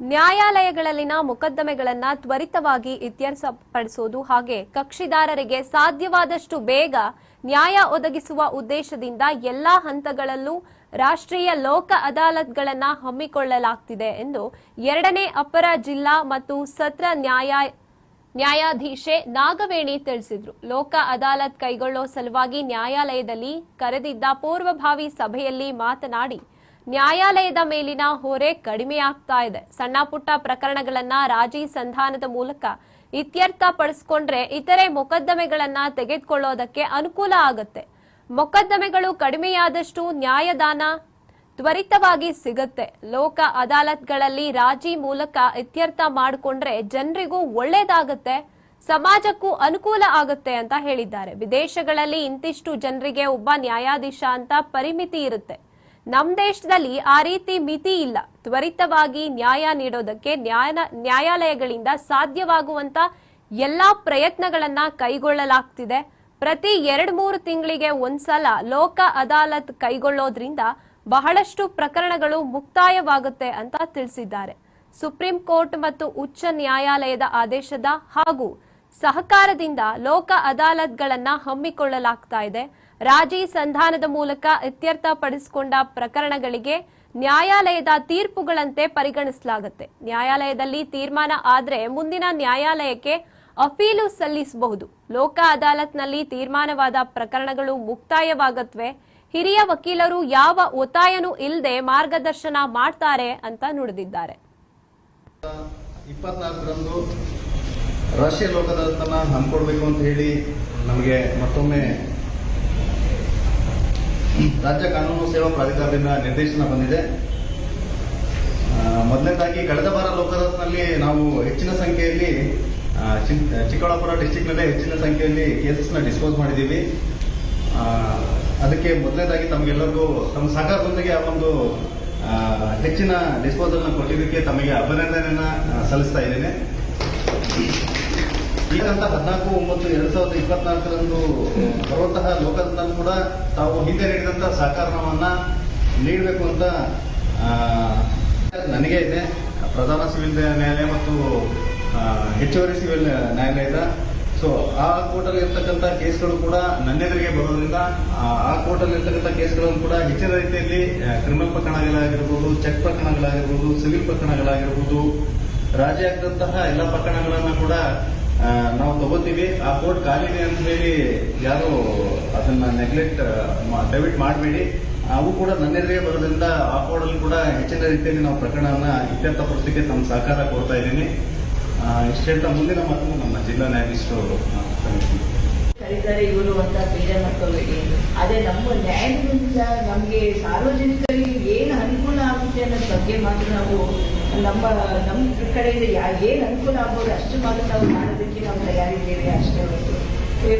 ನ್ಯಾಯಾಲಯಗಳಲ್ಲಿನ ಮೊಕದ್ದಮೆಗಳನ್ನು ತ್ವರಿತವಾಗಿ ಇತ್ಯರ್ಥಪಡಿಸುವುದು ಹಾಗೆ ಕಕ್ಷಿದಾರರಿಗೆ ಸಾಧ್ಯವಾದಷ್ಟು ಬೇಗ ನ್ಯಾಯ ಒದಗಿಸುವ ಉದ್ದೇಶದಿಂದ ಎಲ್ಲಾ ಹಂತಗಳಲ್ಲೂ ರಾಷ್ಟ್ರೀಯ ಲೋಕ ಅದಾಲತ್ಗಳನ್ನು ಹಮ್ಮಿಕೊಳ್ಳಲಾಗ್ತಿದೆ ಎಂದು ಎರಡನೇ ಅಪರ ಜಿಲ್ಲಾ ಮತ್ತು ಸತ್ರ ನ್ಯಾಯ ನ್ಯಾಯಾಧೀಶೆ ನಾಗವೇಣಿ ತಿಳಿಸಿದ್ರು. ಲೋಕ ಅದಾಲತ್ ಕೈಗೊಳ್ಳೋ ಸಲುವಾಗಿ ನ್ಯಾಯಾಲಯದಲ್ಲಿ ಕರೆದಿದ್ದ ಪೂರ್ವಭಾವಿ ಸಭೆಯಲ್ಲಿ ಮಾತನಾಡಿ ನ್ಯಾಯಾಲಯದ ಮೇಲಿನ ಹೊರೆ ಕಡಿಮೆಯಾಗ್ತಾ ಇದೆ. ಸಣ್ಣ ಪುಟ್ಟ ಪ್ರಕರಣಗಳನ್ನ ರಾಜಿ ಸಂಧಾನದ ಮೂಲಕ ಇತ್ಯರ್ಥ ಪಡಿಸ್ಕೊಂಡ್ರೆ ಇತರೆ ಮೊಕದ್ದಮೆಗಳನ್ನ ತೆಗೆದುಕೊಳ್ಳೋದಕ್ಕೆ ಅನುಕೂಲ ಆಗತ್ತೆ. ಮೊಕದ್ದಮೆಗಳು ಕಡಿಮೆಯಾದಷ್ಟು ನ್ಯಾಯದಾನ ತ್ವರಿತವಾಗಿ ಸಿಗುತ್ತೆ. ಲೋಕ ಅದಾಲತ್ಗಳಲ್ಲಿ ರಾಜಿ ಮೂಲಕ ಇತ್ಯರ್ಥ ಮಾಡಿಕೊಂಡ್ರೆ ಜನರಿಗೂ ಒಳ್ಳೇದಾಗತ್ತೆ, ಸಮಾಜಕ್ಕೂ ಅನುಕೂಲ ಆಗುತ್ತೆ ಅಂತ ಹೇಳಿದ್ದಾರೆ. ವಿದೇಶಗಳಲ್ಲಿ ಇಂತಿಷ್ಟು ಜನರಿಗೆ ಒಬ್ಬ ನ್ಯಾಯಾಧೀಶ ಅಂತ ಪರಿಮಿತಿ ಇರುತ್ತೆ. ನಮ್ ದೇಶದಲ್ಲಿ ಆ ರೀತಿ ಮಿತಿ ಇಲ್ಲ. ತ್ವರಿತವಾಗಿ ನ್ಯಾಯ ನೀಡೋದಕ್ಕೆ ನ್ಯಾಯ ನ್ಯಾಯಾಲಯಗಳಿಂದ ಸಾಧ್ಯವಾಗುವಂತ ಎಲ್ಲಾ ಪ್ರಯತ್ನಗಳನ್ನ ಕೈಗೊಳ್ಳಲಾಗ್ತಿದೆ. ಪ್ರತಿ ಎರಡ್ ಮೂರು ತಿಂಗಳಿಗೆ ಒಂದ್ಸಲ ಲೋಕ ಅದಾಲತ್ ಕೈಗೊಳ್ಳೋದ್ರಿಂದ ಬಹಳಷ್ಟು ಪ್ರಕರಣಗಳು ಮುಕ್ತಾಯವಾಗುತ್ತೆ ಅಂತ ತಿಳಿಸಿದ್ದಾರೆ. ಸುಪ್ರೀಂ ಕೋರ್ಟ್ ಮತ್ತು ಉಚ್ಚ ನ್ಯಾಯಾಲಯದ ಆದೇಶದ ಹಾಗೂ ಸಹಕಾರದಿಂದ ಲೋಕ ಅದಾಲತ್ಗಳನ್ನ ಹಮ್ಮಿಕೊಳ್ಳಲಾಗ್ತಾ ಇದೆ. ರಾಜಿ ಸಂಧಾನದ ಮೂಲಕ ಇತ್ಯರ್ಥಪಡಿಸಿಕೊಂಡ ಪ್ರಕರಣಗಳಿಗೆ ನ್ಯಾಯಾಲಯದ ತೀರ್ಪುಗಳಂತೆ ಪರಿಗಣಿಸಲಾಗುತ್ತೆ. ನ್ಯಾಯಾಲಯದಲ್ಲಿ ತೀರ್ಮಾನ ಆದ್ರೆ ಮುಂದಿನ ನ್ಯಾಯಾಲಯಕ್ಕೆ ಅಪೀಲು ಸಲ್ಲಿಸಬಹುದು. ಲೋಕ ಅದಾಲತ್ನಲ್ಲಿ ತೀರ್ಮಾನವಾದ ಪ್ರಕರಣಗಳು ಮುಕ್ತಾಯವಾಗತ್ವೆ. ಹಿರಿಯ ವಕೀಲರು ಯಾವ ಒತ್ತಾಯನೂ ಇಲ್ಲದೆ ಮಾರ್ಗದರ್ಶನ ಮಾಡ್ತಾರೆ ಅಂತ ನುಡಿದಿದ್ದಾರೆ. ಇಪ್ಪತ್ನಾಲ್ಕರಂದು ರಾಷ್ಟ್ರೀಯ ಲೋಕದಾಲತನ ಹಮ್ಮಿಕೊಡ್ಬೇಕು ಅಂತ ಹೇಳಿ ನಮಗೆ ಮತ್ತೊಮ್ಮೆ ರಾಜ್ಯ ಕಾನೂನು ಸೇವಾ ಪ್ರಾಧಿಕಾರದಿಂದ ನಿರ್ದೇಶನ ಬಂದಿದೆ. ಮೊದಲನೇದಾಗಿ ಕಳೆದ ವಾರ ಲೋಕದಲ್ಲಿ ನಾವು ಹೆಚ್ಚಿನ ಸಂಖ್ಯೆಯಲ್ಲಿ ಚಿಕ್ಕಬಳ್ಳಾಪುರ ಡಿಸ್ಟಿಕ್ನಲ್ಲೇ ಹೆಚ್ಚಿನ ಸಂಖ್ಯೆಯಲ್ಲಿ ಕೇಸಸ್ನ ಡಿಸ್ಪೋಸ್ ಮಾಡಿದ್ದೀವಿ. ಅದಕ್ಕೆ ಮೊದಲನೇದಾಗಿ ತಮಗೆಲ್ಲರಿಗೂ, ತಮ್ಮ ಸಹಕಾರದೊಂದಿಗೆ ಆ ಒಂದು ಹೆಚ್ಚಿನ ಡಿಸ್ಪೋಸಲ್ನ ಕೊಟ್ಟಿದ್ದಕ್ಕೆ ತಮಗೆ ಅಭಿನಂದನೆಯನ್ನು ಸಲ್ಲಿಸ್ತಾ ಇದ್ದೇನೆ. ಈಗಂತ ಹದಿನಾಲ್ಕು ಒಂಬತ್ತು ಎರಡ್ ಸಾವಿರದ ಇಪ್ಪತ್ನಾಲ್ಕರಂದು ಬರುವಂತಹ ಲೋಕದಲ್ಲಿ ಕೂಡ ತಾವು ಹಿಂದೆ ನೀಡಿದಂತಹ ಸಹಕಾರವನ್ನ ನೀಡಬೇಕು ಅಂತ ನನಗೆ ಇದೆ. ಪ್ರಧಾನ ಸಿವಿಲ್ ನ್ಯಾಯಾಲಯ ಮತ್ತು ಹೆಚ್ಚುವರಿ ಸಿವಿಲ್ ನ್ಯಾಯಾಲಯದ ಸೊ ಆ ಕೋರ್ಟಲ್ಲಿ ಇರ್ತಕ್ಕಂಥ ಕೇಸ್ಗಳು ಕೂಡ ನನ್ನೆದುರಿಗೆ ಬರೋದ್ರಿಂದ ಆ- ಕೋರ್ಟಲ್ಲಿ ಇರ್ತಕ್ಕಂಥ ಕೇಸ್ಗಳನ್ನು ಕೂಡ ಹೆಚ್ಚಿನ ರೀತಿಯಲ್ಲಿ ಕ್ರಿಮಿನಲ್ ಪ್ರಕರಣಗಳಾಗಿರ್ಬೋದು ಚೆಕ್ ಪ್ರಕರಣಗಳಾಗಿರ್ಬೋದು ಸಿವಿಲ್ ಪ್ರಕರಣಗಳಾಗಿರ್ಬೋದು ರಾಜಿ ಎಲ್ಲ ಪ್ರಕರಣಗಳನ್ನು ಕೂಡ ನಾವು ತಗೋತೀವಿ. ಆ ಕೋರ್ಟ್ ಖಾಲಿದೆ ಅಂತ ಹೇಳಿ ಯಾರು ಅದನ್ನ ನೆಗ್ಲೆಕ್ಟ್ ಡೆಬಿಟ್ ಮಾಡಬೇಡಿ. ಅವು ಕೂಡ ನನ್ನೆದುರಿಗೆ ಬರೋದ್ರಿಂದ ಆ ಕೋರ್ಟಲ್ಲಿ ಕೂಡ ಹೆಚ್ಚಿನ ರೀತಿಯಲ್ಲಿ ನಾವು ಪ್ರಕರಣವನ್ನ ಇತ್ಯರ್ಥಪಡಿಸಲಿಕ್ಕೆ ನಮ್ಮ ಸಹಕಾರ ಕೊಡ್ತಾ ಇದ್ದೀನಿ. ಇಷ್ಟು ಹೇಳ್ತಾ ಮುಂದಿನ ಮಾತನ್ನು ನಮ್ಮ ಜಿಲ್ಲಾ ನ್ಯಾಯಾಧೀಶರು. ಕರೀತಾರೆ, ಇವರು ಅಂತ ಬೇರೆ ಮಾಡ್ಕೋಬೇಡಿ ಅದೇ ನಮ್ಮ ನ್ಯಾಯದಿಂದ ನಮಗೆ ಸಾರ್ವಜನಿಕರಿಗೆ ಏನು ಅನುಕೂಲ ಆಗುತ್ತೆ ಅನ್ನೋದ್ರ ಬಗ್ಗೆ ಮಾತ್ರ ನಾವು ನಮ್ಮ ನಮ್ಮ ಕಡೆಯಿಂದ ಯಾ, ಏನು ಅನುಕೂಲ ಆಗ್ಬೋದು ಅಷ್ಟು ಮಾತ್ರ ನಾವು ಮಾಡೋದಕ್ಕೆ ನಾವು ತಯಾರಿದ್ದೇವೆ ಅಷ್ಟೇ ಹೊರತು.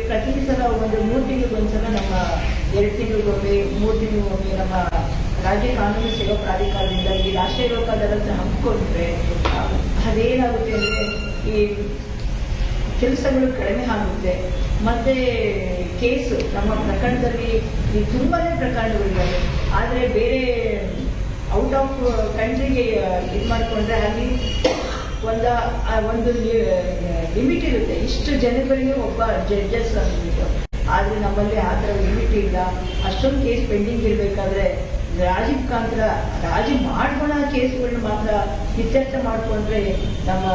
ಪ್ರತಿ ಸಲ ಒಂದು ಮೂರು ತಿಂಗಳಿಗೊಂದ್ಸಲ ನಮ್ಮ, ಎರಡು ತಿಂಗಳಿಗೊಮ್ಮೆ ಮೂರು ತಿಂಗಳಿಗೊಮ್ಮೆ ನಮ್ಮ ರಾಜ್ಯ ಕಾನೂನು ಸೇವಾ ಪ್ರಾಧಿಕಾರದಿಂದ ಈ ರಾಷ್ಟ್ರೀಯ ಲೋಕ ಅದಾಲತ್ ಹಮ್ಮಿಕೊಂಡ್ರೆ ಅದೇನಾಗುತ್ತೆ ಅಂದರೆ ಈ ಕೆಲಸಗಳು ಕಡಿಮೆ ಆಗುತ್ತೆ. ಮತ್ತೆ ಕೇಸು ನಮ್ಮ ಪ್ರಕರಣದಲ್ಲಿ ಈ ತುಂಬಾನೇ ಪ್ರಕರಣಗಳಿದ್ದಾವೆ. ಆದರೆ ಬೇರೆ ಔಟ್ ಆಫ್ ಕಂಟ್ರಿಗೆ ಇದು ಮಾಡಿಕೊಂಡ್ರೆ ಅಲ್ಲಿ ಒಂದು ಒಂದು ಲಿಮಿಟ್ ಇರುತ್ತೆ. ಇಷ್ಟು ಜನಗಳಿಗೆ ಒಬ್ಬ ಜಡ್ಜಸ್ ಅಂದ್ಬಿಟ್ಟು ಆದರೆ ನಮ್ಮಲ್ಲಿ ಆ ಥರ ಲಿಮಿಟ್ ಇಲ್ಲ. ಅಷ್ಟೊಂದು ಕೇಸ್ ಪೆಂಡಿಂಗ್ ಇರಬೇಕಾದ್ರೆ ರಾಜೀವ್ ಮುಖಾಂತರ ರಾಜಿ ಮಾಡ್ಕೊಳ್ಳೋ ಕೇಸ್ಗಳನ್ನ ಮಾತ್ರ ಇತ್ಯರ್ಥ ಮಾಡಿಕೊಂಡ್ರೆ ನಮ್ಮ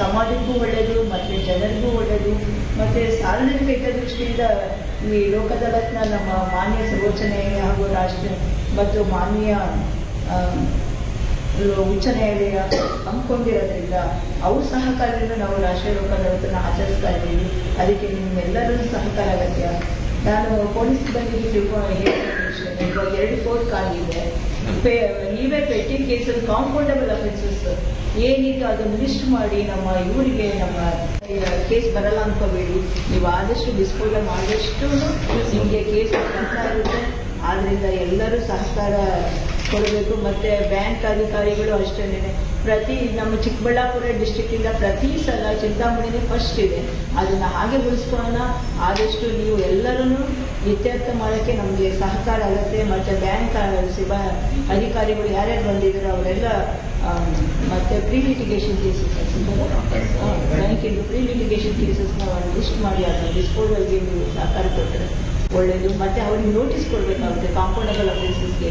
ಸಮಾಜಕ್ಕೂ ಒಳ್ಳೆಯದು ಮತ್ತು ಜನರಿಗೂ ಒಳ್ಳೆಯದು ಮತ್ತು ಸಾರ್ವಜನಿಕ ಹಿತದೃಷ್ಟಿಯಿಂದ ಈ ಲೋಕದಲ್ಲ ನಮ್ಮ ಮಾನ್ಯ ಸರ್ವೋಚ್ಚ ನ್ಯಾಯಾಲಯ ಹಾಗೂ ರಾಷ್ಟ್ರ ಮತ್ತು ಮಾನ್ಯ ಆ, ಉಚ್ಚ ನ್ಯಾಯಾಲಯ ಹಮ್ಮಿಕೊಂಡಿರೋದ್ರಿಂದ ಅವ್ರ ಸಹಕಾರದಿಂದ ನಾವು ರಾಷ್ಟ್ರೀಯ ಲೋಕ ಅದಾಲತನ್ನ ಆಚರಿಸ್ತಾ ಇದ್ದೀವಿ. ಅದಕ್ಕೆ ನಿಮ್ಮೆಲ್ಲರೂ ಸಹಕಾರ ಅಗತ್ಯ. ನಾನು ಪೊಲೀಸ್ ಸಿಬ್ಬಂದಿಗೆ ತಿಳ್ಕೊಂಡು ಹೇಳ್ತೀನಿ ಇವಾಗ ಎರಡು ಕೋರ್ಟ್ ಕಾಲಿದೆ ನೀವೇ ಪೆಟ್ಟಿ ಕೇಸಲ್ಲಿ ಕಾಂಪೌಂಡಬಲ್ ಅಫೆನ್ಸಸ್ ಏನಿದೆ ಅದನ್ನು ಲಿಸ್ಟ್ ಮಾಡಿ ನಮ್ಮ ಇವರಿಗೆ ನಮ್ಮ ಕೇಸ್ ಬರಲ್ಲ ಅನ್ಕೋಬೇಡಿ. ನೀವು ಆದಷ್ಟು ಡಿಸ್ಪೋಸಲ್ ಆದಷ್ಟು ನಿಮಗೆ ಕೇಸ್ ಬರ್ತಾ ಇರುತ್ತೆ. ಆದ್ದರಿಂದ ಎಲ್ಲರೂ ಸಹಕಾರ ಕೊಡಬೇಕು. ಮತ್ತು ಬ್ಯಾಂಕ್ ಅಧಿಕಾರಿಗಳು ಅಷ್ಟೇನೆ. ಪ್ರತಿ ನಮ್ಮ ಚಿಕ್ಕಬಳ್ಳಾಪುರ ಡಿಸ್ಟಿಕ್ಕಿಂದ ಪ್ರತಿ ಸಲ ಚಿಂತಾಮಣಿನೇ ಫಸ್ಟ್ ಇದೆ. ಅದನ್ನು ಹಾಗೆ ಉಳಿಸ್ಕೊಳ್ಳೋಣ. ಆದಷ್ಟು ನೀವು ಎಲ್ಲರೂ ಇತ್ಯರ್ಥ ಮಾಡೋಕ್ಕೆ ನಮಗೆ ಸಹಕಾರ ಆಗುತ್ತೆ. ಮತ್ತು ಬ್ಯಾಂಕ್ ಸಿಬ್ಬ ಅಧಿಕಾರಿಗಳು ಯಾರ್ಯಾರು ಬಂದಿದ್ರು ಅವರೆಲ್ಲ ಮತ್ತೆ ಪ್ರೀ ಲಿಟಿಗೇಷನ್ ಕೇಸಸ್ ಬ್ಯಾಂಕಿಂದು ಪ್ರೀ ಲಿಟಿಗೇಷನ್ ಕೇಸಸ್ನ ಒಂದು ಲಿಸ್ಟ್ ಮಾಡಿ, ಅದನ್ನ ಡಿಸ್ಪೋಸಲ್ಗೆ ನೀವು ಸಹಕಾರ ಕೊಟ್ಟರೆ ಒಳ್ಳೆಯದು ಮತ್ತೆ ಅವ್ರಿಗೆ ನೋಟಿಸ್ ಕೊಡಬೇಕಾಗುತ್ತೆ. ಕಾಂಪೌಂಡಬಲ್ ಅಫೆನ್ಸಸ್ಗೆ